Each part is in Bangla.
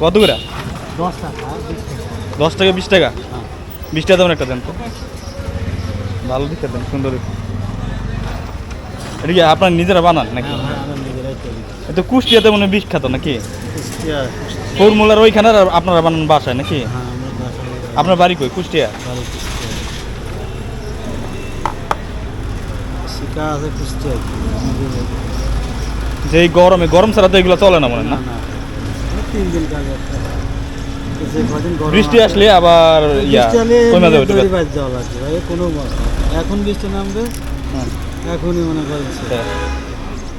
কত করে? দশ টাকা বিশ টাকা। বিশ টাকা। দেবেন একটা দেন তো। ভালো দিকে দেন সুন্দর এটা কি আপনার নিজেরা বানান নাকি? হ্যাঁ এটা কুষ্টিয়াতে মনে বিখ্যাত নাকি? ফর্মুলার ওইখানে আপনারা বানান বাসায় নাকি? হ্যাঁ আপনার বাড়ি কই? কুষ্টিয়া? যে গরমে গরম ছাড়া তো এগুলো চলে না মনে হয় না তিন দিন কাজ তো বৃষ্টি আসলে আবার ইয়া কমে যাবে কোনো এখন বৃষ্টি নামবে হ্যাঁ। এখনই মনে করছে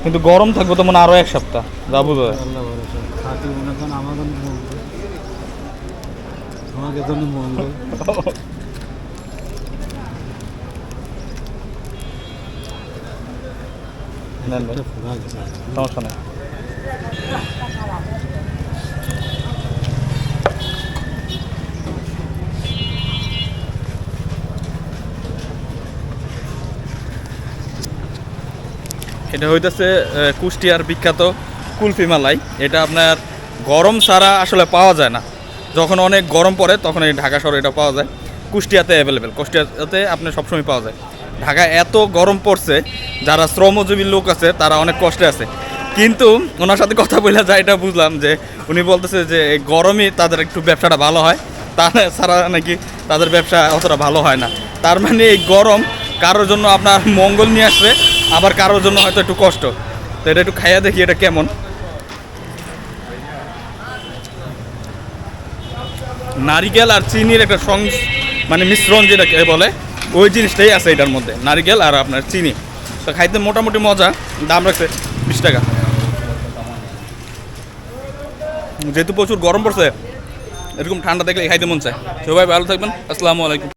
কিন্তু গরম থাকবে তো মনে আরও এক সপ্তাহ যা বুঝো আল্লাহ ভরসা। খাটি মনে করেন আমার আমাকে মঙ্গল। গেছে সমস্যা নেই। এটা হইতেছে কুষ্টিয়ার বিখ্যাত কুলফি মালাই এটা আপনার গরম ছাড়া আসলে পাওয়া যায় না। যখন অনেক গরম পড়ে, তখন এই ঢাকা শহরে এটা পাওয়া যায়। কুষ্টিয়াতে অ্যাভেলেবেল কুষ্টিয়াতে আপনার সবসময় পাওয়া যায়। ঢাকা এত গরম পড়ছে, যারা শ্রমজীবী লোক আছে, তারা অনেক কষ্টে আছে। কিন্তু ওনার সাথে কথা বলে যা এটা বুঝলাম যে, উনি বলতেছে যে, এই গরমই তাদের একটু ব্যবসাটা ভালো হয়। তা ছাড়া নাকি তাদের ব্যবসা অতটা ভালো হয় না। তার মানে এই গরম কারোর জন্য আপনার মঙ্গল নিয়ে আসবে আবার কারোর জন্য হয়তো একটু কষ্ট। তো এটা একটু খাইয়া দেখি এটা কেমন। নারিকেল আর চিনির একটা সং মানে মিশ্রণ যেটাকে বলে, ওই জিনিসটাই আছে এটার মধ্যে, নারিকেল আর আপনার চিনি। তো খাইতে মোটামুটি মজা, দাম রাখছে বিশ টাকা। যেহেতু প্রচুর গরম পড়ছে, এরকম ঠান্ডা দেখলে খাইতে মন চায়। সবাই ভালো থাকবেন, আসসালামু আলাইকুম।